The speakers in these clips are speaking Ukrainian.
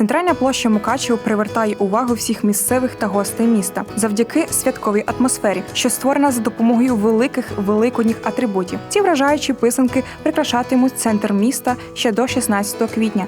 Центральна площа Мукачево привертає увагу всіх місцевих та гостей міста завдяки святковій атмосфері, що створена за допомогою великих великодніх атрибутів. Ці вражаючі писанки прикрашатимуть центр міста ще до 16 квітня.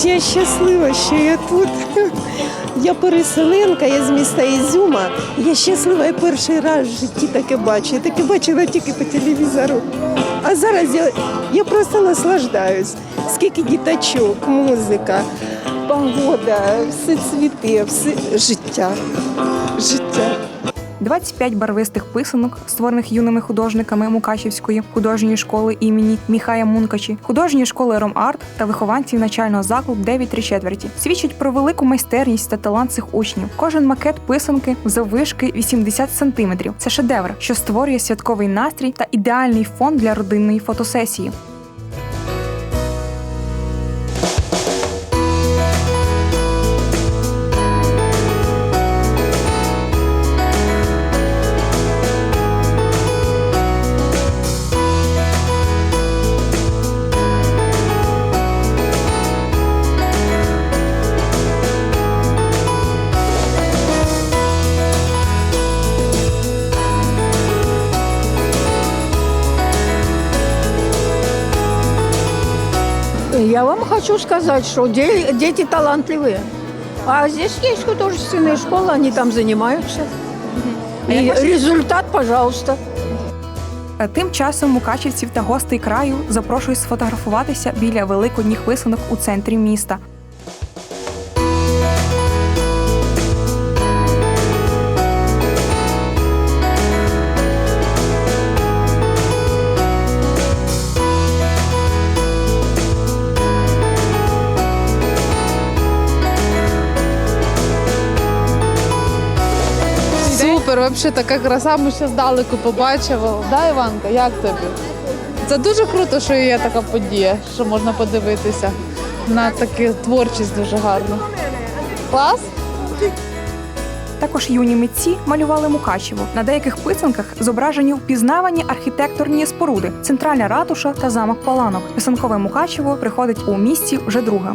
Я щаслива, що я тут. Я переселенка, я з міста Ізюма. Я щаслива, я перший раз в житті таке бачу. Я таке бачила тільки по телевізору. А зараз я, я просто наслаждаюсь. Скільки діточок, музика, погода, все цвіте, все життя. Життя. 25 барвистих писанок, створених юними художниками Мукачівської художньої школи імені Міхая Мункачі, художньої школи Ромарт та вихованців начального закладу 9 3 четверті, свідчить про велику майстерність та талант цих учнів. Кожен макет писанки заввишки 80 сантиметрів. Це шедевр, що створює святковий настрій та ідеальний фон для родинної фотосесії. Я вам хочу сказать, что де- дети талантливые. А здесь есть художественная школа, они там занимаются. І результат, пожалуйста. Тим часом мукачівців та гостей краю запрошують сфотографуватися біля великодніх висунок у центрі міста. Супер, взагалі така краса, ми ще здалеку побачили. Да, Іванка, як тобі? Це дуже круто, що є така подія, що можна подивитися на таку творчість дуже гарну. Клас? Також юні митці малювали Мукачево. На деяких писанках зображені впізнавані архітекторні споруди, центральна ратуша та замок Паланок. Писанкове Мукачево приходить у місті вже друге.